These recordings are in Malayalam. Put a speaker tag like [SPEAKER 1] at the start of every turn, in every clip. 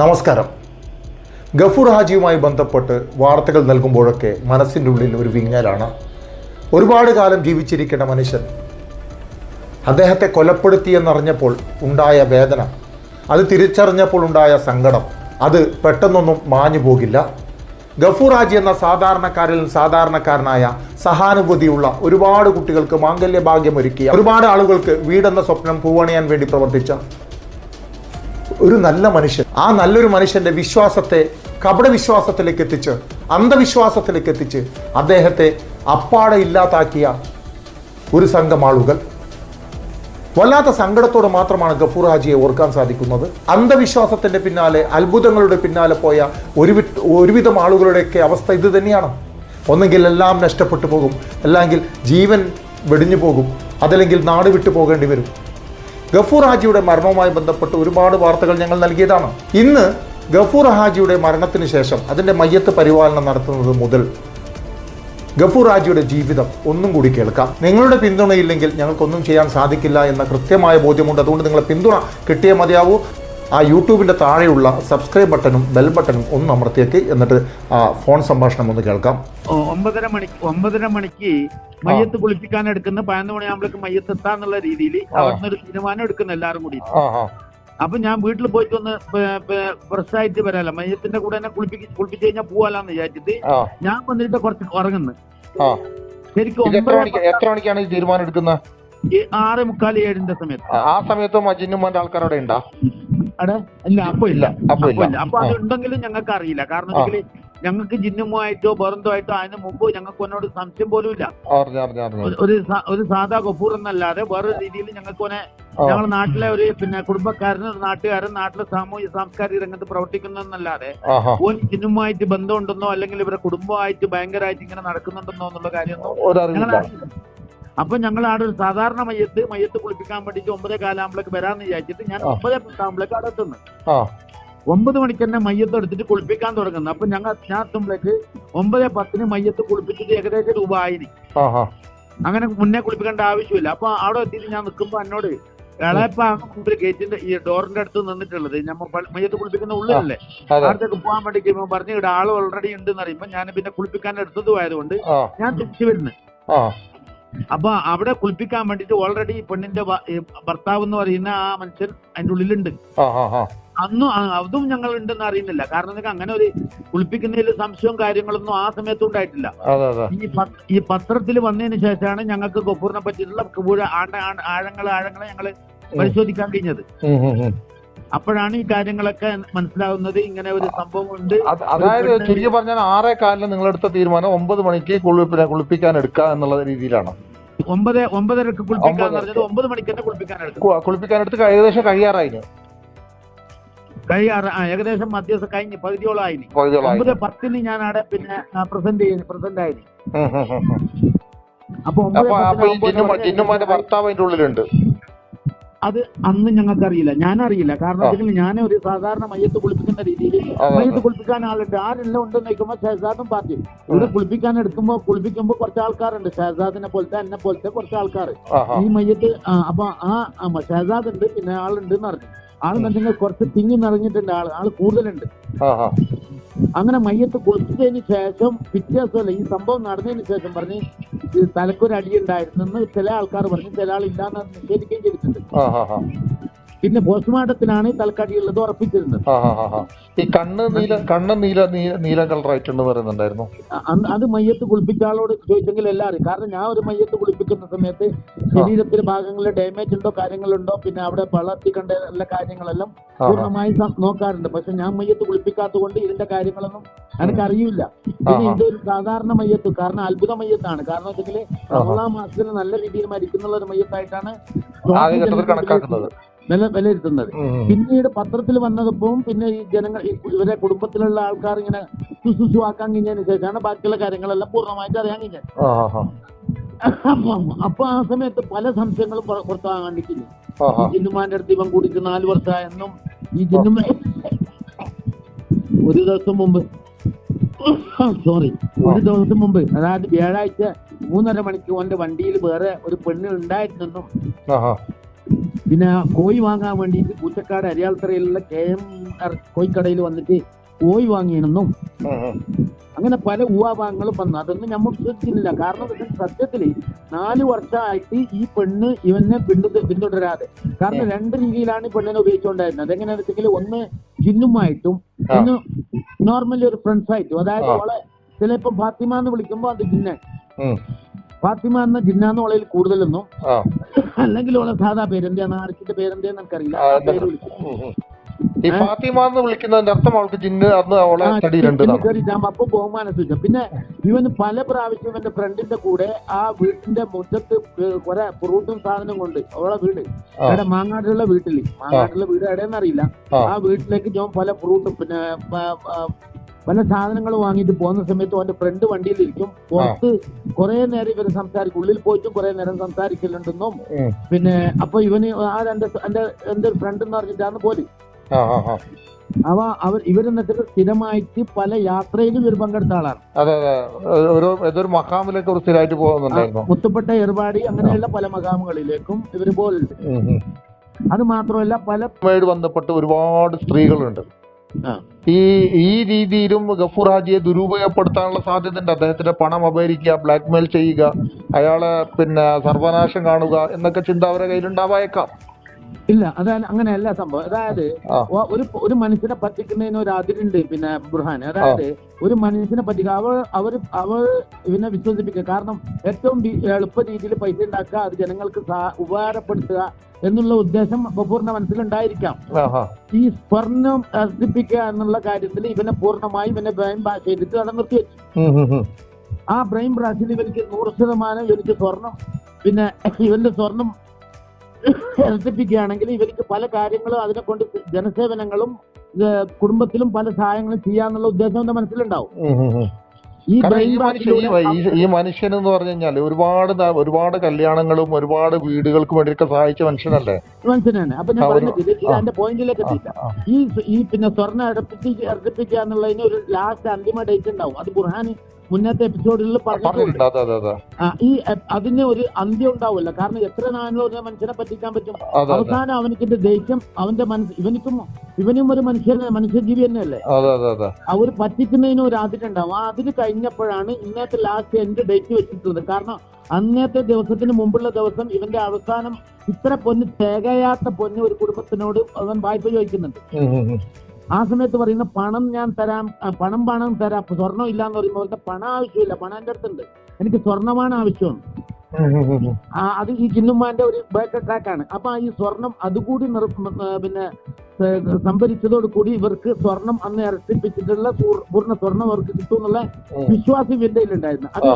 [SPEAKER 1] നമസ്കാരം. ഗഫൂർ ഹാജിയുമായി ബന്ധപ്പെട്ട് വാർത്തകൾ നൽകുമ്പോഴൊക്കെ മനസ്സിന്റെ ഉള്ളിൽ ഒരു വിങ്ങലാണ്. ഒരുപാട് കാലം ജീവിച്ചിരിക്കേണ്ട മനുഷ്യൻ. അദ്ദേഹത്തെ കൊലപ്പെടുത്തിയെന്നറിഞ്ഞപ്പോൾ ഉണ്ടായ വേദന അത് തിരിച്ചറിഞ്ഞപ്പോൾ ഉണ്ടായ സങ്കടം അത് പെട്ടെന്നൊന്നും മാഞ്ഞു പോകില്ല. ഗഫൂർ ഹാജി എന്ന സാധാരണക്കാരിൽ സാധാരണക്കാരനായ സഹാനുഭൂതിയുള്ള ഒരുപാട് കുട്ടികൾക്ക് മാംഗല്യ ഭാഗ്യമൊരുക്കിയ ഒരുപാട് ആളുകൾക്ക് വീടെന്ന സ്വപ്നം പൂവണിയാൻ വേണ്ടി പ്രവർത്തിച്ച ഒരു നല്ല മനുഷ്യൻ ആ നല്ലൊരു മനുഷ്യന്റെ വിശ്വാസത്തെ കപട വിശ്വാസത്തിലേക്ക് എത്തിച്ച് അന്ധവിശ്വാസത്തിലേക്ക് എത്തിച്ച് അദ്ദേഹത്തെ അപ്പാടെ ഇല്ലാതാക്കിയ ഒരു സംഘം ആളുകൾ. വല്ലാത്ത സങ്കടത്തോടെ മാത്രമാണ് ഗഫൂർ ഹാജിയെ ഓർക്കാൻ സാധിക്കുന്നത്. അന്ധവിശ്വാസത്തിന്റെ പിന്നാലെ അത്ഭുതങ്ങളുടെ പിന്നാലെ പോയ ഒരു ഒരുവിധം ആളുകളുടെയൊക്കെ അവസ്ഥ ഇത് തന്നെയാണ്. ഒന്നെങ്കിൽ എല്ലാം നഷ്ടപ്പെട്ടു പോകും. അല്ലെങ്കിൽ ജീവൻ വെടിഞ്ഞു പോകും. അതല്ലെങ്കിൽ നാട് വിട്ടു പോകേണ്ടി വരും. ഗഫൂർ ഹാജിയുടെ മരണവുമായി ബന്ധപ്പെട്ട് ഒരുപാട് വാർത്തകൾ ഞങ്ങൾ നൽകിയതാണ്. ഇന്ന് ഗഫൂർ ഹാജിയുടെ മരണത്തിന് ശേഷം അതിന്റെ മയ്യത്ത് പരിപാലനം നടത്തുന്നത് മുതൽ ഗഫൂർ ഹാജിയുടെ ജീവിതം ഒന്നും കൂടി കേൾക്കാം. നിങ്ങളുടെ പിന്തുണയില്ലെങ്കിൽ ഞങ്ങൾക്കൊന്നും ചെയ്യാൻ സാധിക്കില്ല എന്ന കൃത്യമായ ബോധ്യമുണ്ട്. അതുകൊണ്ട് നിങ്ങളുടെ പിന്തുണ കിട്ടിയേ മതിയാവൂ. ആ യൂട്യൂബിന്റെ താഴെയുള്ള സബ്സ്ക്രൈബ് ബട്ടണും ബെൽ ബട്ടണും ഒന്ന് അമർത്തിയേക്ക് എന്നിട്ട് ആ ഫോൺ സംഭാഷണം ഒന്ന് കേൾക്കാം.
[SPEAKER 2] ഒമ്പതര മണിക്ക് ഒമ്പതര മണിക്ക് മയ്യത്ത് കുളിപ്പിക്കാൻ എടുക്കുന്ന പതിനൊന്ന് മണിയാകുമ്പോഴേക്ക് മയ്യത്ത് എത്താന്നുള്ള രീതിയിൽ അവിടുന്ന് ഒരു തീരുമാനം എടുക്കുന്ന എല്ലാവരും കൂടി. അപ്പൊ ഞാൻ വീട്ടിൽ പോയിട്ട് ഒന്ന് ഫ്രഷ് ആയിട്ട് വരാല. മയ്യത്തിന്റെ കൂടെ തന്നെ കുളിപ്പിച്ച് കുളിപ്പിച്ച് കഴിഞ്ഞാൽ പോവാലാന്ന് വിചാരിച്ചിട്ട് ഞാൻ വന്നിട്ട് കുറച്ച് ഉറങ്ങുന്നു. ശരിക്കും
[SPEAKER 1] എത്ര മണിക്കാണ് ഈ തീരുമാനം എടുക്കുന്നത്?
[SPEAKER 2] ആറ് മുക്കാൽ ഏഴിന്റെ സമയത്ത്.
[SPEAKER 1] ആ- സമയത്ത് സമയത്തും ആൾക്കാരോടെ ഉണ്ടാ?
[SPEAKER 2] അടെ ഇല്ല അപ്പൊ ഇല്ല.
[SPEAKER 1] അപ്പൊ ഇല്ല.
[SPEAKER 2] അപ്പൊ അത് ഉണ്ടെങ്കിലും ഞങ്ങൾക്ക് അറിയില്ല. കാരണം വെച്ചാൽ ഞങ്ങൾക്ക് ജിന്നുമായിട്ടോ ബറന്തോ അതിന് മുമ്പ് ഞങ്ങൾക്ക് ഒന്നോട് സംശയം പോലും ഇല്ല. ഒരു- സാധാ കപൂർ എന്നല്ലാതെ വേറെ രീതിയിൽ ഞങ്ങൾക്ക് ഒന്നെ
[SPEAKER 1] ഞങ്ങളെ
[SPEAKER 2] ഞങ്ങളുടെ നാട്ടിലെ ഒരു പിന്നെ കുടുംബക്കാരനും ഒരു നാട്ടുകാരൻ നാട്ടിലെ സാമൂഹ്യ സാംസ്കാരിക രംഗത്ത് പ്രവർത്തിക്കുന്നതെന്നല്ലാതെ ഓൻ ജിന്നുമായിട്ട് ബന്ധമുണ്ടെന്നോ അല്ലെങ്കിൽ ഇവരുടെ കുടുംബമായിട്ട് ഭയങ്കരമായിട്ട് ഇങ്ങനെ നടക്കുന്നുണ്ടെന്നോ എന്നുള്ള കാര്യമൊന്നും ഞങ്ങൾ. അപ്പൊ ഞങ്ങൾ അവിടെ ഒരു സാധാരണ മയ്യത്ത് മയ്യത്ത് കുളിപ്പിക്കാൻ വേണ്ടിട്ട് ഒമ്പതേ കാലാകുമ്പോഴേക്ക് വരാന്ന് വിചാരിച്ചിട്ട് ഞാൻ. ഒമ്പതേ പത്താകുമ്പോഴേക്ക് അവിടെ എത്തുന്നു. ഒമ്പത് മണിക്ക് തന്നെ മയ്യത്ത് എടുത്തിട്ട് കുളിപ്പിക്കാൻ തുടങ്ങുന്നു. അപ്പൊ ഞങ്ങൾ ഞാൻ എത്തുമ്പോഴേക്ക് ഒമ്പതേ പത്തിന് മയ്യത്ത് കുളിപ്പിച്ചിട്ട് ഏകദേശം രൂപ ആയിന് അങ്ങനെ മുന്നേ കുളിപ്പിക്കേണ്ട ആവശ്യമില്ല. അപ്പൊ അവിടെ എത്തിയിട്ട് ഞാൻ നിൽക്കുമ്പോ എന്നോട് ഇളയപ്പ മുമ്പിൽ ഗേറ്റിന്റെ ഈ ഡോറിന്റെ അടുത്ത് നിന്നിട്ടുള്ളത്. നമ്മൾ മയ്യത്ത് കുളിപ്പിക്കുന്ന ഉള്ളിലല്ലേ? അവിടത്തേക്ക് പോകാൻ വേണ്ടി കഴിയുമ്പോ പറഞ്ഞു ഇവിടെ ആൾ ഓൾറെഡി ഉണ്ട് എന്ന് അറിയുമ്പോ ഞാൻ പിന്നെ കുളിപ്പിക്കാൻ എടുത്തതും ആയതുകൊണ്ട് ഞാൻ തിരിച്ചു വരുന്നു. അപ്പൊ അവിടെ കുളിപ്പിക്കാൻ വേണ്ടിട്ട് ഓൾറെഡി പെണ്ണിന്റെ ഭർത്താവ് എന്ന് പറയുന്ന ആ മനുഷ്യൻ അതിന്റെ ഉള്ളിലുണ്ട്. അന്നും അതും ഞങ്ങൾ ഉണ്ടെന്ന് അറിയുന്നില്ല. കാരണം അങ്ങനെ ഒരു കുളിപ്പിക്കുന്നതിൽ സംശയവും കാര്യങ്ങളൊന്നും ആ സമയത്ത് ഉണ്ടായിട്ടില്ല. ഈ ഈ പത്രത്തിൽ വന്നതിന് ശേഷമാണ് ഞങ്ങൾക്ക് ഗഫൂറിനെ പറ്റിയിട്ടുള്ള ആഴങ്ങൾ ആഴങ്ങളെ ഞങ്ങൾ പരിശോധിക്കാൻ കഴിഞ്ഞത്. അപ്പോഴാണ് ഈ കാര്യങ്ങളൊക്കെ മനസ്സിലാവുന്നത്. ഇങ്ങനെ ഒരു സംഭവം ഉണ്ട്.
[SPEAKER 1] അതായത് ചുരുക്കി പറഞ്ഞാൽ ആറേ കാലിന് നിങ്ങളെടുത്ത തീരുമാനം ഒമ്പത് മണിക്ക് കുളിപ്പിനെ കുളിപ്പിക്കാൻ എടുക്കുക എന്നുള്ള രീതിയിലാണ്.
[SPEAKER 2] ഒമ്പത് ഒമ്പതരക്ക് കുളിപ്പിക്കാൻ
[SPEAKER 1] ഒമ്പത്.
[SPEAKER 2] പറഞ്ഞത് ഒമ്പത് മണിക്ക് തന്നെ കുളിപ്പിക്കാൻ എടുത്തു
[SPEAKER 1] കുളിപ്പിക്കാൻ എടുത്ത് ഏകദേശം കഴിയാറായി
[SPEAKER 2] കഴിയാറ് ആ, ഏകദേശം മധ്യസ്ഥ കഴിഞ്ഞ് പകുതിയോളം ആയിന്. ഒമ്പത് പത്തിന് ഞാൻ അവിടെ പിന്നെ പ്രസന്റ് ചെയ്യുന്നു പ്രസന്റ് ആയിന്.
[SPEAKER 1] ഉം.
[SPEAKER 2] അപ്പൊ
[SPEAKER 1] ഭർത്താവ് അതിന്റെ ഉള്ളിലുണ്ട്.
[SPEAKER 2] അത് അന്ന് ഞങ്ങൾക്ക് അറിയില്ല ഞാൻ അറിയില്ല കാരണം ഞാൻ ഒരു സാധാരണ മയ്യത്ത് കുളിപ്പിക്കുന്ന രീതിയിൽ
[SPEAKER 1] മയത്ത്
[SPEAKER 2] മയ്യത്ത് കുളിപ്പിക്കാൻ ആളുണ്ട്. ആരെല്ലാം ഉണ്ടെന്ന് നോക്കുമ്പോ ഷഹസാദും പാർട്ടി. ഇവിടെ കുളിപ്പിക്കാൻ എടുക്കുമ്പോ കുളിപ്പിക്കുമ്പോ കുറച്ച് ആൾക്കാരുണ്ട്. ഷഹസാദിനെ പോലത്തെ എന്നെ പോലത്തെ കുറച്ച് ആൾക്കാർ ഈ മയ്യത്ത് ആ, അപ്പൊ ആ ആ, ഷഹസാദ് ഉണ്ട് പിന്നെ ആളുണ്ട് എന്ന് പറഞ്ഞു. ആളെന്നുണ്ടെങ്കിൽ കുറച്ച് തിങ്ങി നിറഞ്ഞിട്ടുണ്ട് ആൾ ആൾ കൂടുതലുണ്ട്. അങ്ങനെ മയ്യത്ത് കുളിച്ചതിന് ശേഷം വ്യത്യാസമല്ല ഈ സംഭവം നടന്നതിന് ശേഷം പറഞ്ഞ് തലക്കൊരു അടി ഉണ്ടായിരുന്നെന്ന് ചില ആൾക്കാർ പറഞ്ഞു ചില ആൾ ഇല്ലാന്ന് നിഷേധിക്കുകയും ചെയ്തിട്ടുണ്ട്. പിന്നെ പോസ്റ്റ്മോർട്ടത്തിനാണ് തലക്കാട്ടിയുള്ളത് ഉറപ്പിച്ചിരുന്നത്.
[SPEAKER 1] ഈ കണ്ണ് നീല കണ്ണ് നീല നീല കളറായിട്ടുണ്ട് പറയുന്നുണ്ടായിരുന്നു.
[SPEAKER 2] അത് മയ്യത്ത് കുളിപ്പിച്ച ആളോട് ചോദിച്ചെങ്കിൽ എല്ലാവരും കാരണം ഞാൻ ഒരു മയ്യത്ത് കുളിപ്പിക്കുന്ന സമയത്ത് ശരീരത്തിലെ ഭാഗങ്ങളിൽ ഡാമേജ് ഉണ്ടോ കാര്യങ്ങളുണ്ടോ പിന്നെ അവിടെ വളർത്തി കണ്ട എല്ലാ കാര്യങ്ങളെല്ലാം പൂർണമായി നോക്കാറുണ്ട്. പക്ഷെ ഞാൻ മയ്യത്ത് കുളിപ്പിക്കാത്തത് കൊണ്ട് ഇതിന്റെ കാര്യങ്ങളൊന്നും എനിക്കറിയില്ല. പിന്നെ
[SPEAKER 1] ഇത്
[SPEAKER 2] ഇതൊരു സാധാരണ മയ്യത്ത് കാരണം അത്ഭുത മയ്യത്താണ്. കാരണം വെച്ചെങ്കിൽ റമളാൻ മാസത്തിൽ നല്ല രീതിയിൽ മരിക്കുന്നുള്ള ഒരു മയ്യത്തായിട്ടാണ്
[SPEAKER 1] കണക്കാക്കുന്നത്.
[SPEAKER 2] വില വിലയിരുത്തുന്നത്. പിന്നീട് പത്രത്തിൽ വന്നതപ്പം പിന്നെ ഈ ജനങ്ങൾ ഇവരെ കുടുംബത്തിലുള്ള ആൾക്കാർ ഇങ്ങനെ സുസുസു ആക്കാൻ കഴിഞ്ഞതിന് ശേഷമാണ് ബാക്കിയുള്ള കാര്യങ്ങളെല്ലാം പൂർണമായിട്ട് അറിയാൻ കഴിഞ്ഞത്. അപ്പൊ ആ സമയത്ത് പല സംശയങ്ങളും പുറ- പുറത്താകാൻ കണ്ടിട്ടില്ല ഈ ജിന്നുമാന്റെ അടുത്ത് ഇവൻ കൂടിയിട്ട് നാല് വർഷമായെന്നും ഈ ജിന്നുമ ഒരു ദിവസം മുമ്പ് സോറി ഒരു ദിവസം മുമ്പ് അതായത് വ്യാഴാഴ്ച മൂന്നര മണിക്ക് ഓന്റെ വണ്ടിയിൽ വേറെ ഒരു പെണ്ണ് ഉണ്ടായിരുന്നെന്നും പിന്നെ കോഴി വാങ്ങാൻ വേണ്ടിയിട്ട് പൂച്ചക്കാട് അരിയാൽത്തറയിലുള്ള കെ എം ആർ കോഴിക്കടയിൽ വന്നിട്ട് കോഴി വാങ്ങിയെന്നും. അങ്ങനെ പല ഊഹാഭാഗങ്ങളും വന്നു. അതൊന്നും നമ്മൾ വിശ്വസിക്കുന്നില്ല കാരണം സത്യത്തിൽ സത്യത്തിൽ നാല് വർഷമായിട്ട് ഈ പെണ്ണ് ഇവനെ പിന്തു പിന്തുടരാതെ. കാരണം രണ്ട് രീതിയിലാണ് ഈ പെണ്ണിനെ ഉപയോഗിച്ചുകൊണ്ടായിരുന്നത് അതെങ്ങനെയാണെന്ന് വെച്ചെങ്കിൽ ഒന്ന് ജിന്നുമായിട്ടും ഒന്ന് നോർമലി ഒരു ഫ്രണ്ട്സായിട്ടും അതായത് അവളെ ചിലപ്പോ ഫാത്തിമ എന്ന് വിളിക്കുമ്പോ അത് ജിന്ന. ഫാത്തിമ എന്ന ജിന്നാന്ന് ഓളയിൽ കൂടുതലൊന്നും. അല്ലെങ്കിൽ ഓളെ സാധാ പേരെന്താന്ന് ആർക്കിന്റെ പേരെന്താന്ന് എനിക്കറിയില്ല.
[SPEAKER 1] ആ,
[SPEAKER 2] പേര്.
[SPEAKER 1] ഈ ഫാത്തിമ എന്ന് വിളിക്കുന്നതിന്റെ അർത്ഥം അവൾക്ക് ജിന്ന് അന്ന് അവളെ തടിയിലുണ്ട്
[SPEAKER 2] അപ്പൊ ബഹുമാനം സൂചന പിന്നെ ഇവന് പല പ്രാവശ്യം ഇവന്റെ ഫ്രണ്ടിന്റെ കൂടെ ആ വീട്ടിന്റെ മുറ്റത്ത് കുറെ ഫ്രൂട്ടും സാധനം കൊണ്ട് അവളെ വീട്. അവിടെ മാങ്ങാട്ടിലുള്ള വീട്ടിൽ മാങ്ങാടുള്ള വീട് എവിടെയെന്നറിയില്ല.
[SPEAKER 1] ആ.
[SPEAKER 2] വീട്ടിലേക്ക് ഞാൻ പല ഫ്രൂട്ടും പിന്നെ പല സാധനങ്ങൾ വാങ്ങിയിട്ട് പോകുന്ന സമയത്ത് അവന്റെ ഫ്രണ്ട് വണ്ടിയിലിരിക്കും. പുറത്ത് കുറെ നേരം ഇവർ സംസാരിക്കും. ഉള്ളിൽ പോയിട്ടും കുറെ നേരം സംസാരിക്കലുണ്ടെന്നും. പിന്നെ അപ്പൊ ഇവന് ആ എന്റെ എന്റെ എന്റെ ഒരു ഫ്രണ്ട് എന്ന് പറഞ്ഞിട്ടാണ് പോലെ. അവ അവർ ഇവരെന്നിട്ട് സ്ഥിരമായിട്ട് പല യാത്രയിലും ഇവർ പങ്കെടുത്ത ആളാണ്.
[SPEAKER 1] അതെ ഏതൊരു സ്ഥിരമായിട്ട് പോകുന്നുണ്ടായിരുന്നു.
[SPEAKER 2] മുത്തുപ്പെട്ട ഏർപാടി അങ്ങനെയുള്ള പല മഖാമുകളിലേക്കും ഇവർ പോലുണ്ട്. അത് മാത്രമല്ല പല
[SPEAKER 1] ബന്ധപ്പെട്ട് ഒരുപാട് സ്ത്രീകളുണ്ട്. ഈ ഈ രീതിയിലും ഗഫൂർ ഹാജിയെ ദുരുപയോഗപ്പെടുത്താനുള്ള സാധ്യത ഉണ്ട് അദ്ദേഹത്തിന്റെ പണം അപഹരിക്കുക ബ്ലാക്ക്മെയിൽ ചെയ്യുക അയാളെ പിന്നെ സർവനാശം കാണുക എന്നൊക്കെ ചിന്ത അവരുടെ കയ്യിലുണ്ടാവായേക്കാം.
[SPEAKER 2] ഇല്ല അതാണ് അങ്ങനെയല്ല സംഭവം. അതായത് ഒരു ഒരു മനുഷ്യനെ പറ്റിക്കുന്നതിന് ഒരു അതിരുണ്ട് പിന്നെ ബുർഹാൻ അതായത് ഒരു മനുഷ്യനെ പറ്റിക്കുക അവൾ അവർ അവൾ ഇവനെ വിശ്വസിപ്പിക്കുക. കാരണം ഏറ്റവും എളുപ്പ രീതിയിൽ പൈസ ഉണ്ടാക്കുക അത് ജനങ്ങൾക്ക് ഉപകാരപ്പെടുത്തുക എന്നുള്ള ഉദ്ദേശം പൂർണ മനസ്സിലുണ്ടായിരിക്കാം. ഈ സ്വർണം വർദ്ധിപ്പിക്കുക എന്നുള്ള കാര്യത്തിൽ ഇവനെ പൂർണമായി ഇവനെ ബ്രെയിൻ വാഷ് ചെയ്തിട്ട് അവിടെ നിർത്തി വെച്ചു.
[SPEAKER 1] ഉം, ഉം, ഉം.
[SPEAKER 2] ആ ബ്രെയിൻ ബ്രാഷിൽ ഇവനിക്ക് നൂറ് ശതമാനം ഇവനിക്ക് സ്വർണം. പിന്നെ ഇവന്റെ സ്വർണം വർദ്ധിപ്പിക്കുകയാണെങ്കിൽ ഇവർക്ക് പല കാര്യങ്ങളും അതിനെ കൊണ്ട് ജനസേവനങ്ങളും കുടുംബത്തിലും പല സഹായങ്ങളും ചെയ്യാന്നുള്ള ഉദ്ദേശം എന്റെ മനസ്സിലുണ്ടാവും. ഈ
[SPEAKER 1] ഈ മനുഷ്യൻ എന്ന് പറഞ്ഞു കഴിഞ്ഞാൽ ഒരുപാട് ഒരുപാട് കല്യാണങ്ങളും ഒരുപാട് വീടുകൾക്ക് വേണ്ടിയൊക്കെ സഹായിച്ച മനുഷ്യനല്ലേ?
[SPEAKER 2] മനുഷ്യനാണ്. അപ്പൊ ഞാൻ പറഞ്ഞത് ഇത് പോയിന്റിലേക്ക് എത്തിയില്ല. ഈ ഈ പിന്നെ സ്വർണ അടുപ്പിച്ച് അർപ്പിക്കുക എന്നുള്ളതിന് ഒരു ലാസ്റ്റ് അന്തിമ ഡേറ്റ് ഉണ്ടാവും. അത് ബുർഹാൻ മുന്നത്തെ എപ്പിസോഡിൽ പറഞ്ഞിട്ടുണ്ട്. ഈ അതിന് ഒരു അന്ത്യം ഉണ്ടാവില്ല കാരണം എത്ര നാളുകൾ ഒരു മനുഷ്യനെ പറ്റിക്കാൻ പറ്റും. അവസാനം അവനിക്കിന്റെ ദേഷ്യം അവന്റെ മനസ്സ് ഇവനിക്കും ഇവനും ഒരു മനുഷ്യൻ മനുഷ്യജീവി തന്നെയല്ലേ? അവർ പറ്റിക്കുന്നതിന് ഒരു അതിരുണ്ടാവും ആ അതിന് കഴിഞ്ഞപ്പോഴാണ് ഇന്നത്തെ ലാസ്റ്റ് എന്റെ ഡേറ്റ് വെച്ചിട്ടുള്ളത്. കാരണം അന്നത്തെ ദിവസത്തിന് മുമ്പുള്ള ദിവസം ഇവന്റെ അവസാനം ഇത്ര പൊന്ന് തികയാത്ത പൊന്ന് ഒരു കുടുംബത്തിനോട് അവൻ വായ്പ ചോദിക്കുന്നുണ്ട്. ആ സമയത്ത് പറയുന്ന പണം ഞാൻ തരാം പണം പണം തരാം. സ്വർണം ഇല്ല എന്ന് പറയുമ്പോൾ പണം ആവശ്യമില്ല. പണം എന്റെ അടുത്തുണ്ട്. എനിക്ക് സ്വർണമാണ് ആവശ്യം. അത് ഈ ചിന്നുമാന്റെ ഒരു ബാക്ക് അറ്റാക്ക് ആണ്. അപ്പൊ ഈ സ്വർണം അതുകൂടി നിർ പിന്നെ ഏ, സംഭരിച്ചതോട് കൂടി ഇവർക്ക് സ്വർണം അന്ന് ഇരട്ടിപ്പിച്ചിട്ടുള്ള പൂർണ സ്വർണം അവർക്ക് കിട്ടും എന്നുള്ള വിശ്വാസം ഇവന്റെ ഉണ്ടായിരുന്നു അത്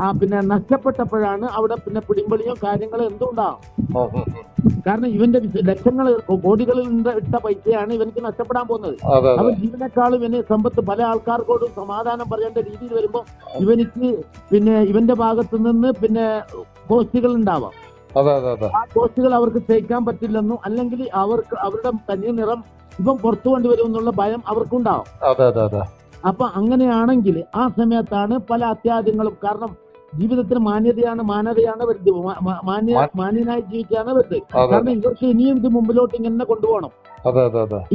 [SPEAKER 2] ആ പിന്നെ നഷ്ടപ്പെട്ടപ്പോഴാണ് അവിടെ പിന്നെ പിടിമ്പളിയോ കാര്യങ്ങളോ എന്തും ഉണ്ടാവും.
[SPEAKER 1] ഉം, ഉം, ഉം.
[SPEAKER 2] കാരണം ഇവന്റെ ലക്ഷങ്ങൾ കോടികളിൽ നിന്ന് ഇട്ട പൈസയാണ് ഇവനക്ക് നഷ്ടപ്പെടാൻ പോകുന്നത്. അവൻ ജീവനേക്കാളും ഇവന് സമ്പത്ത് പല ആൾക്കാർക്കോടും സമാധാനം പറയേണ്ട രീതിയിൽ വരുമ്പോ ഇവനിക്ക് പിന്നെ ഇവന്റെ ഭാഗത്ത് നിന്ന് പിന്നെ കോസ്റ്റുകൾ ഉണ്ടാവാം. ആ കോസ്റ്റുകൾ അവർക്ക് തേക്കാൻ പറ്റില്ലെന്നും അല്ലെങ്കിൽ അവർക്ക് അവരുടെ തനി നിറം ഇപ്പം പുറത്തു കൊണ്ടുവരും എന്നുള്ള ഭയം അവർക്കുണ്ടാവും. അപ്പൊ അങ്ങനെയാണെങ്കിൽ ആ സമയത്താണ് പല അത്യാദ്യങ്ങളും കാരണം ജീവിതത്തിന് മാന്യതയാണ് മാനതയാണ് വരുത് മാന്യ മാന്യനായി ജീവിക്കാണ് വരുത് കാരണം ഇവർക്ക് ഇനിയും ഇത് മുമ്പിലോട്ട് ഇങ്ങനെ കൊണ്ടുപോകണം.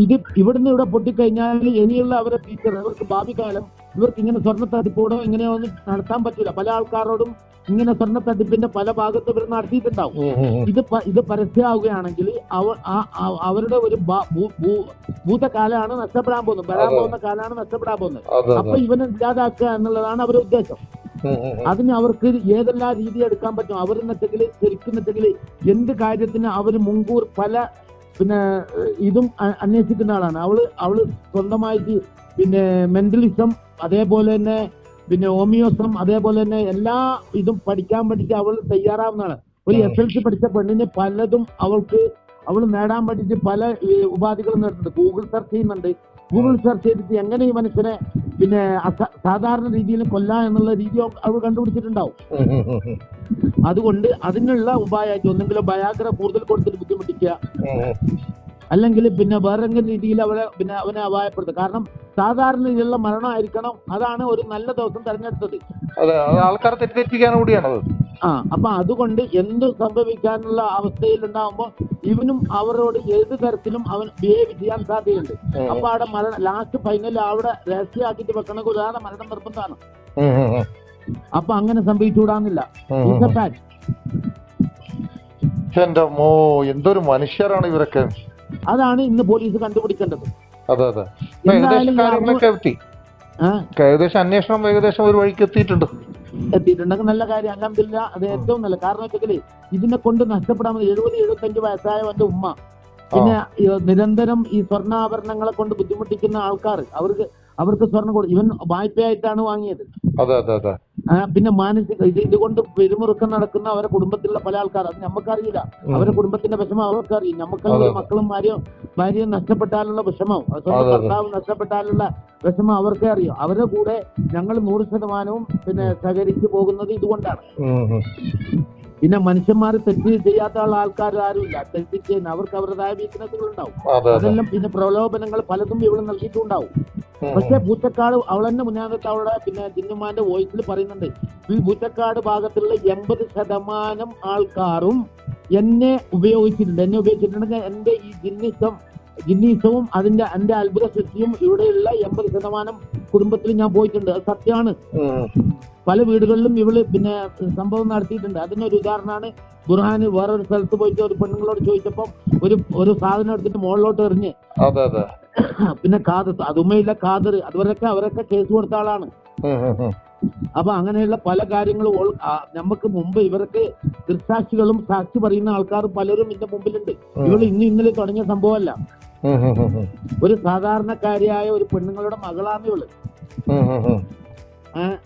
[SPEAKER 2] ഇത് ഇവിടുന്ന് ഇവിടെ പൊട്ടിക്കഴിഞ്ഞാൽ ഇനിയുള്ള അവരെ ഫ്യൂച്ചർ അവർക്ക് ഭാവി കാലം ഇവർക്ക് ഇങ്ങനെ സ്വർണ തട്ടിപ്പോടോ ഒന്നും നടത്താൻ പറ്റൂല. പല ആൾക്കാരോടും ഇങ്ങനെ സ്വർണ തട്ടിപ്പിന്റെ പല ഭാഗത്ത് ഇവർ നടത്തിയിട്ടുണ്ടാവും. ഇത് ഇത് പരസ്യമാവുകയാണെങ്കിൽ അവർ അവരുടെ ഒരു ഭൂതകാലമാണ് നഷ്ടപ്പെടാൻ പോകുന്നത്. വരാൻ. പോകുന്ന കാലമാണ് നഷ്ടപ്പെടാൻ പോകുന്നത്. അപ്പൊ ഇവനെ ഇല്ലാതാക്കുക എന്നുള്ളതാണ് അവരുടെ ഉദ്ദേശം. അതിന് അവർക്ക് ഏതെല്ലാം രീതി എടുക്കാൻ പറ്റും? അവർ എന്നിട്ടെങ്കിൽ ശരിക്കുന്നെങ്കിൽ എന്ത് കാര്യത്തിന് അവർ മുൻകൂർ പല പിന്നെ ഇതും അന്വേഷിക്കുന്ന ആളാണ്. അവൾ അവൾ സ്വന്തമായിട്ട് പിന്നെ മെന്റലിസം അതേപോലെ തന്നെ പിന്നെ ഹോമിയോസം അതേപോലെ തന്നെ എല്ലാ ഇതും പഠിക്കാൻ പഠിച്ച് അവൾ തയ്യാറാവുന്നതാണ് ഒരു. എസ് എൽ സി പഠിച്ച പെണ്ണിന് പലതും അവൾക്ക് അവൾ നേടാൻ പഠിച്ച് പല ഉപാധികളും നേടുന്നുണ്ട് ഗൂഗിൾ സെർച്ച് ചെയ്യുന്നുണ്ട് ഗൂഗിൾ സെർച്ച് ചെയ്തിട്ട് എങ്ങനെ ഈ മനുഷ്യനെ പിന്നെ സാധാരണ രീതിയിൽ കൊല്ലാം എന്നുള്ള രീതി അവൾ കണ്ടുപിടിച്ചിട്ടുണ്ടാവും. അതുകൊണ്ട് അതിനുള്ള ഉപായമായിട്ട് ഒന്നെങ്കിലും ബയാഗ്ര കൂടുതൽ കൊടുത്തിട്ട് ബുദ്ധിമുട്ടിക്കുക. അല്ലെങ്കിൽ പിന്നെ വേറെങ്കിലും രീതിയിൽ അവരെ പിന്നെ അവനെ അപായപ്പെടുത്തും. കാരണം സാധാരണ രീതിയിലുള്ള മരണമായിരിക്കണം. അതാണ് ഒരു നല്ല ദിവസം തെരഞ്ഞെടുത്തത്.
[SPEAKER 3] തെറ്റിദ്ധരിപ്പിക്കാൻ കൂടിയാണത്.
[SPEAKER 2] ആ അപ്പൊ അതുകൊണ്ട് എന്ത് സംഭവിക്കാനുള്ള അവസ്ഥയിൽ ഉണ്ടാവുമ്പോ ഇവനും അവരോട് ഏത് തരത്തിലും അവൻ ബിഹേവ് ചെയ്യാൻ സാധ്യതയുണ്ട്. അപ്പൊ അവിടെ മരണം ലാസ്റ്റ് ഫൈനൽ അവിടെ രഹസ്യമാക്കിയിട്ട് വെക്കണമെങ്കിൽ ഒരാളെ മരണം നിർബന്ധമാണ്. അപ്പൊ അങ്ങനെ സംഭവിച്ചുകൂടാന്നില്ല.
[SPEAKER 3] എന്തൊരു മനുഷ്യരാണ് ഇവരൊക്കെ.
[SPEAKER 2] അതാണ് ഇന്ന് പോലീസ് കണ്ടുപിടിക്കേണ്ടത്.
[SPEAKER 3] അതെ അതെ. ഏകദേശം
[SPEAKER 2] എന്തായാലും
[SPEAKER 3] കാര്യങ്ങളൊക്കെ എത്തി.
[SPEAKER 2] ആ,
[SPEAKER 3] ഏകദേശം അന്വേഷണം ഏകദേശം ഒരു വഴിക്ക് എത്തിയിട്ടുണ്ട്.
[SPEAKER 2] എത്തിയിട്ടുണ്ടെങ്കിൽ നല്ല കാര്യം. അല്ലാതില്ല അത് ഏറ്റവും നല്ല കാരണം വെച്ചെങ്കിൽ ഇതിനെ കൊണ്ട് നഷ്ടപ്പെടാൻ മതി എഴുപത് എഴുപത്തഞ്ച് വയസ്സായവന്റെ ഉമ്മ. പിന്നെ നിരന്തരം ഈ സ്വർണാഭരണങ്ങളെ കൊണ്ട് ബുദ്ധിമുട്ടിക്കുന്ന ആൾക്കാർ അവർക്ക് അവർക്ക് സ്വർണം കൊടുക്കും ഇവൻ വായ്പയായിട്ടാണ് വാങ്ങിയത്.
[SPEAKER 3] അതെ അതെ അതെ.
[SPEAKER 2] പിന്നെ മാനസിക ഇത് ഇതുകൊണ്ട് പെരുമുറുക്കം നടക്കുന്ന അവരെ കുടുംബത്തിലുള്ള പല ആൾക്കാർ അത് നമുക്കറിയില്ല
[SPEAKER 3] ഉം.
[SPEAKER 2] അവരുടെ കുടുംബത്തിന്റെ വിഷമം അവർക്കറിയും.
[SPEAKER 3] അതെ,
[SPEAKER 2] നമുക്കുള്ള മക്കളും ഭാര്യയും ഭാര്യയും നഷ്ടപ്പെട്ടാലുള്ള വിഷമം. ഭർത്താവ് നഷ്ടപ്പെട്ടാലുള്ള വിഷമം അവർക്കേ അറിയും. അവരുടെ കൂടെ ഞങ്ങൾ നൂറ് ശതമാനവും പിന്നെ സഹകരിച്ചു പോകുന്നത് ഇതുകൊണ്ടാണ്. പിന്നെ മനുഷ്യന്മാർ തെറ്റ് ചെയ്യാത്ത ആൾക്കാർ ആരുമില്ല. തെറ്റ് ചെയ്യുന്ന അവർക്ക് അവരുടേതായ വീക്ക്നെസ്സുകൾ ഉണ്ടാവും.
[SPEAKER 3] അതെ അതെ.
[SPEAKER 2] അതെല്ലാം പിന്നെ പ്രലോഭനങ്ങൾ പലതും ഇവിടെ നൽകിയിട്ടുണ്ടാവും. പക്ഷെ പൂച്ചക്കാട് അവൾ തന്നെ മുന്നാകത്ത് അവിടെ പിന്നെ ജിന്നുമാന്റെ വോയിസിൽ പറയുന്നുണ്ട്. ഈ പൂച്ചക്കാട് ഭാഗത്തുള്ള എൺപത് ശതമാനം ആൾക്കാരും എന്നെ ഉപയോഗിച്ചിട്ടുണ്ട്. എന്നെ ഉപയോഗിച്ചിട്ടുണ്ടെങ്കിൽ എന്റെ ഈ ജിന്നിസം ജിന്നീസവും അതിന്റെ എന്റെ അത്ഭുത സൃഷ്ടിയും ഇവിടെയുള്ള എൺപത് ശതമാനം കുടുംബത്തിൽ ഞാൻ പോയിട്ടുണ്ട്. അത് സത്യമാണ്. പല വീടുകളിലും ഇവൾ പിന്നെ സംഭവം നടത്തിയിട്ടുണ്ട്. അതിനൊരു ഉദാഹരണമാണ് ബുർഹാന് വേറൊരു സ്ഥലത്ത് പോയിട്ട് ഒരു പെണ്ണുങ്ങളോട് ചോദിച്ചപ്പോൾ ഒരു ഒരു സാധനം എടുത്തിട്ട് മുകളിലോട്ട് എറിഞ്ഞ്. പിന്നെ കാതർ അതുമയില്ല കാദർ അതുവരൊക്കെ അവരൊക്കെ കേസ് കൊടുത്ത ആളാണ്. അപ്പൊ അങ്ങനെയുള്ള പല കാര്യങ്ങളും നമുക്ക് മുമ്പ് ഇവർക്ക് ദൃക്സാക്ഷികളും സാക്ഷി പറയുന്ന ആൾക്കാർ പലരും ഇതിന്റെ മുമ്പിലുണ്ട്. ഇവൾ ഇന്ന് ഇന്നലെ തുടങ്ങിയ സംഭവമല്ല. ഒരു സാധാരണക്കാരിയായ ഒരു പെണ്ണുങ്ങളുടെ മകളാണ് ഇവൾ.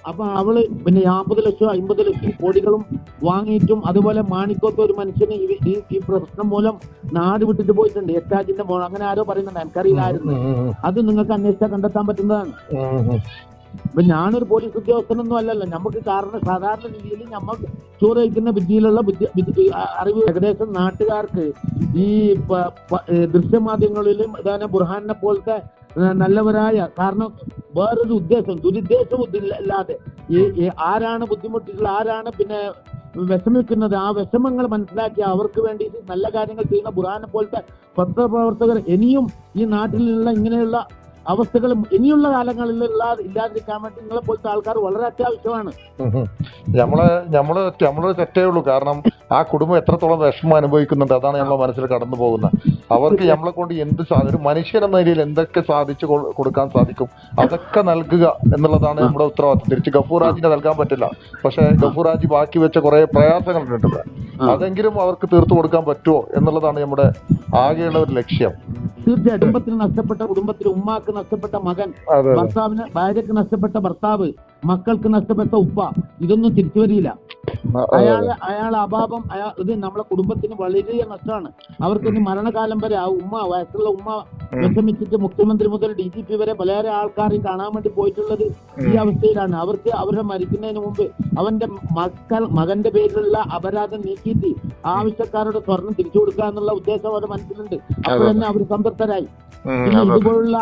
[SPEAKER 2] അപ്പൊ അവൾ പിന്നെ നാൽപ്പത് ലക്ഷം അമ്പത് ലക്ഷം കോടികളും വാങ്ങിയിട്ടും അതുപോലെ മാണിക്കോത്ത് ഒരു മനുഷ്യന് ഈ- ഈ പ്രശ്നം മൂലം നാട് വിട്ടിട്ട് പോയിട്ടുണ്ട്. എട്ടാജിന്റെ മോൾ. അങ്ങനെ ആരോ പറയുന്നുണ്ട്. എനിക്കറിയില്ലായിരുന്നു. അത് നിങ്ങൾക്ക് അന്വേഷിച്ചാൽ കണ്ടെത്താൻ പറ്റുന്നതാണ്. ഇപ്പൊ ഞാനൊരു പോലീസ് ഉദ്യോഗസ്ഥനൊന്നും അല്ലല്ലോ. നമുക്ക് കാരണം സാധാരണ രീതിയിൽ നമ്മൾ ചോറ് കഴിക്കുന്ന ആ- അറിവ് ഏകദേശം നാട്ടുകാർക്ക് ഈ ദൃശ്യമാധ്യമങ്ങളിലും ഇതാണ് ബുർഹാനെ പോലത്തെ നല്ലവരായ കാരണം വേറൊരു ഉദ്ദേശം ദുരുദ്ദേശം ബുദ്ധി ഇല്ലാതെ. ആരാണ് ബുദ്ധിമുട്ടിട്ടുള്ളത് ആരാണ് പിന്നെ വിഷമിക്കുന്നത് ആ വിഷമങ്ങൾ മനസ്സിലാക്കി അവർക്ക് വേണ്ടി നല്ല കാര്യങ്ങൾ ചെയ്യുന്ന ബുറാനെ പോലത്തെ പത്രപ്രവർത്തകർ ഇനിയും ഈ നാട്ടിലുള്ള ഇങ്ങനെയുള്ള അവസ്ഥകൾ ഇനിയുള്ള കാലങ്ങളിൽ ഇല്ലാ- ഇല്ലാതിരിക്കാൻ വേണ്ടി നിങ്ങളെ പോലത്തെ ആൾക്കാർ വളരെ അത്യാവശ്യമാണ്.
[SPEAKER 3] നമ്മൾ നമ്മൾ നമ്മൾ തെറ്റേ ഉള്ളൂ. കാരണം ആ കുടുംബം എത്രത്തോളം വിഷമം അനുഭവിക്കുന്നുണ്ട് അതാണ് നമ്മളെ മനസ്സിൽ കടന്നു പോകുന്നത്. അവർക്ക് നമ്മളെ കൊണ്ട് എന്ത് ഒരു മനുഷ്യൻ എന്ന നിലയിൽ എന്തൊക്കെ സാധിച്ചു കൊടുക്കാൻ സാധിക്കും അതൊക്കെ നൽകുക എന്നുള്ളതാണ് നമ്മുടെ ഉത്തരവാദിത്വം. തിരിച്ച് ഗഫൂറാജിനെ നൽകാൻ പറ്റില്ല. പക്ഷെ ഗഫൂറാജി ബാക്കി വെച്ച കുറെ പ്രയാസങ്ങളുണ്ട്. അതെങ്കിലും അവർക്ക് തീർത്തു കൊടുക്കാൻ പറ്റുമോ എന്നുള്ളതാണ് നമ്മുടെ ആകെയുള്ള ഒരു ലക്ഷ്യം.
[SPEAKER 2] തീർച്ചയായിട്ടും കുടുംബത്തിന് നഷ്ടപ്പെട്ട കുടുംബത്തിന് ഉമ്മാക്ക് നഷ്ടപ്പെട്ട മകൻ ഭർത്താവിന് ഭാര്യക്ക് നഷ്ടപ്പെട്ട ഭർത്താവ് മക്കൾക്ക് നഷ്ടപ്പെട്ട ഉപ്പ. ഇതൊന്നും തിരിച്ചു വരില്ല. അയാൾ അയാൾ അപാപം അയാൾ ഇത് നമ്മളെ കുടുംബത്തിന് വളരെ നഷ്ടമാണ്. അവർക്ക് ഇനി മരണകാലം വരെ ആ ഉമ്മ വയസ്സുള്ള ഉമ്മ വിഷമിച്ചിട്ട് മുഖ്യമന്ത്രി മുതൽ ഡി ജി പി വരെ പലരെ ആൾക്കാരെ കാണാൻ വേണ്ടി പോയിട്ടുള്ളത് ഈ അവസ്ഥയിലാണ്. അവർക്ക് അവരെ മരിക്കുന്നതിന് മുമ്പ് അവന്റെ മക്കൾ മകന്റെ പേരിലുള്ള അപരാധം നീക്കിയിട്ട് ആവശ്യക്കാരുടെ സ്വർണം തിരിച്ചു കൊടുക്കുക എന്നുള്ള ഉദ്ദേശം അവരുടെ മനസ്സിലുണ്ട്. അപ്പോൾ തന്നെ അവർ സംതൃപ്തരായി. ഇതുപോലുള്ള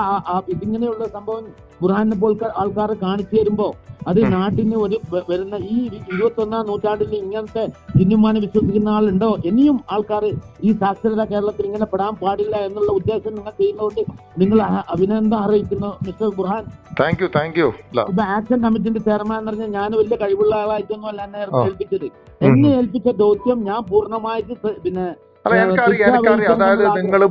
[SPEAKER 2] ഇതിങ്ങനെയുള്ള സംഭവം ഖുർആനെ പോലത്തെ ആൾക്കാർ കാണിച്ചു തരുമ്പോ അത് നാട്ടിന് ഒരു വരുന്ന ഈ ഇരുപത്തി ഒന്നാം നൂറ്റാണ്ടിൽ ഇങ്ങനത്തെ ജിന്നുമാനെ വിശ്വസിക്കുന്ന ആളുണ്ടോ? ഇനിയും ആൾക്കാർ ഈ സാക്ഷരത കേരളത്തിൽ ഇങ്ങനെ പെടാൻ പാടില്ല എന്നുള്ള ഉദ്ദേശം നിങ്ങൾ ചെയ്യുന്നതുകൊണ്ട് നിങ്ങൾ അഭിനന്ദനം അറിയിക്കുന്നു mister Burhan
[SPEAKER 3] thank you thank you
[SPEAKER 2] ഇപ്പൊ ആക്ഷൻ കമ്മിറ്റിന്റെ ചെയർമാൻ എന്ന് പറഞ്ഞാൽ ഞാൻ വലിയ കഴിവുള്ള ആളായിട്ടൊന്നും അല്ല എന്നെ. ഏൽപ്പിച്ചത്. എന്നെ ഏൽപ്പിച്ച ദൗത്യം ഞാൻ പൂർണമായിട്ട് പിന്നെ
[SPEAKER 3] അല്ല എനിക്കറിയാം എനിക്കറിയാം. അതായത് നിങ്ങൾ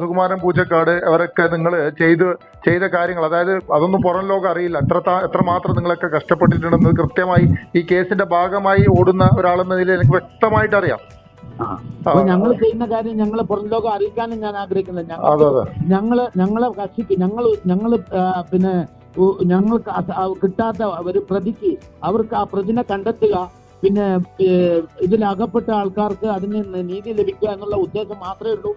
[SPEAKER 3] സുകുമാരൻ പൂജക്കാട് അവരൊക്കെ നിങ്ങൾ ചെയ്ത് ചെയ്ത കാര്യങ്ങൾ അതായത് അതൊന്നും പുറം ലോകം അറിയില്ല. എത്ര എത്ര എത്രമാത്രം നിങ്ങളൊക്കെ കഷ്ടപ്പെട്ടിട്ടുണ്ടെന്ന് കൃത്യമായി ഈ കേസിന്റെ ഭാഗമായി ഓടുന്ന ഒരാളെന്ന നിലയിൽ എനിക്ക് വ്യക്തമായിട്ട് അറിയാം.
[SPEAKER 2] ഞങ്ങൾ ചെയ്യുന്ന കാര്യം ഞങ്ങൾ പുറം ലോകം അറിയിക്കാനും ഞാൻ ആഗ്രഹിക്കുന്നത് ഞങ്ങൾ ഞങ്ങളെ കക്ഷിക്ക് ഞങ്ങൾ ഞങ്ങൾ പിന്നെ ഞങ്ങൾക്ക് കിട്ടാത്ത ഒരു പ്രതിക്ക് അവർക്ക് ആ പ്രതിനെ കണ്ടെത്തുക പിന്നെ ഇതിലകപ്പെട്ട ആൾക്കാർക്ക് അതിന് നീതി ലഭിക്കുക എന്നുള്ള ഉദ്ദേശം മാത്രമേ ഉള്ളൂ.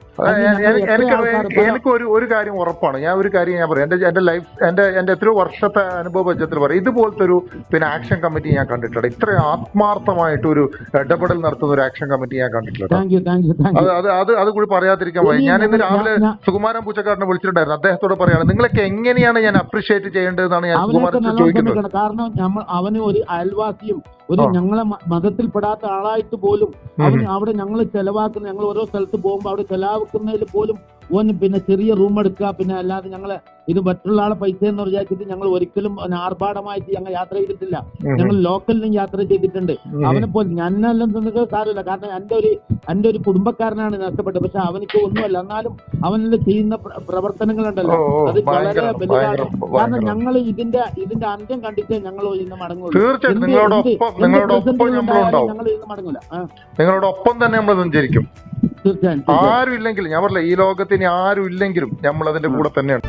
[SPEAKER 3] എനിക്ക് എനിക്ക് ഒരു ഒരു കാര്യം ഉറപ്പാണ്. ഞാൻ ഒരു കാര്യം ഞാൻ പറയാം. എന്റെ എന്റെ ലൈഫ് എന്റെ എന്റെ എത്രയോ വർഷത്തെ അനുഭവ പദ്ധത്തിൽ പറയാം. ഇതുപോലത്തെ ഒരു പിന്നെ ആക്ഷൻ കമ്മിറ്റി ഞാൻ കണ്ടിട്ടുണ്ട് ഇത്ര ആത്മാർത്ഥമായിട്ട് ഒരു ഇടപെടൽ നടത്തുന്ന ഒരു ആക്ഷൻ കമ്മിറ്റി ഞാൻ
[SPEAKER 2] താങ്ക്
[SPEAKER 3] അത് അത് അത് അത് കൂടി പറയാതിരിക്കാൻ പോയി ഞാൻ ഇന്ന് രാവിലെ സുകുമാരൻ പൂച്ചക്കാരനെ വിളിച്ചിട്ടുണ്ടായിരുന്നു. അദ്ദേഹത്തോട് പറയാണ് നിങ്ങളൊക്കെ എങ്ങനെയാണ് ഞാൻ അപ്രീഷിയേറ്റ് ചെയ്യേണ്ടതെന്നാണ് ഞാൻ സുകുമാരൻ ചോദിക്കുന്നത്?
[SPEAKER 2] കാരണം അവന് ഒരു അയൽവാസിയും ഒരു ഞങ്ങളെ മതത്തിൽപ്പെടാത്ത ആളായിട്ട് പോലും അവൻ അവിടെ ഞങ്ങൾ ചെലവാക്കുന്ന ഞങ്ങൾ ഓരോ സ്ഥലത്ത് പോകുമ്പോൾ അവിടെ ചെലവാക്കുന്നതിൽ പോലും ഓന് പിന്നെ ചെറിയ റൂം എടുക്കുക. പിന്നെ അല്ലാതെ ഞങ്ങളെ ഇത് മറ്റുള്ള ആളെ പൈസ എന്ന് വിചാരിച്ചിട്ട് ഞങ്ങൾ ഒരിക്കലും ആർഭാടമായിട്ട് ഞങ്ങൾ യാത്ര ചെയ്തിട്ടില്ല. ഞങ്ങൾ ലോക്കലിലും യാത്ര ചെയ്തിട്ടുണ്ട്.
[SPEAKER 3] അവനിപ്പോ
[SPEAKER 2] അവനെ പോലെ ഞാനെല്ലാം നിങ്ങൾക്ക് സാരമില്ല. കാരണം എന്റെ ഒരു എന്റെ ഒരു കുടുംബക്കാരനാണ് നഷ്ടപ്പെട്ടത്. പക്ഷെ അവനിക്ക് ഒന്നുമല്ല. എന്നാലും അവനെല്ലാം ചെയ്യുന്ന പ്രവർത്തനങ്ങളുണ്ടല്ലോ. അത് വളരെ
[SPEAKER 3] വലിയ
[SPEAKER 2] വലുതാണ് കാരണം ഞങ്ങൾ ഇതിന്റെ ഇതിന്റെ അന്ത്യം കണ്ടിട്ട് ഞങ്ങൾ ഇന്ന് മടങ്ങുള്ളൂ.
[SPEAKER 3] തീർച്ചയായിട്ടും. നിങ്ങളോടൊപ്പം
[SPEAKER 2] ഞങ്ങൾ ഇന്ന് മടങ്ങൂല.
[SPEAKER 3] നിങ്ങളോടൊപ്പം തന്നെ നമ്മൾ സഞ്ചരിക്കും ആരും ഇല്ലെങ്കിലും ഞാൻ പറഞ്ഞില്ല ഈ ലോകത്തിന് ആരും ഇല്ലെങ്കിലും നമ്മൾ അതിന്റെ കൂടെ തന്നെയാണ്.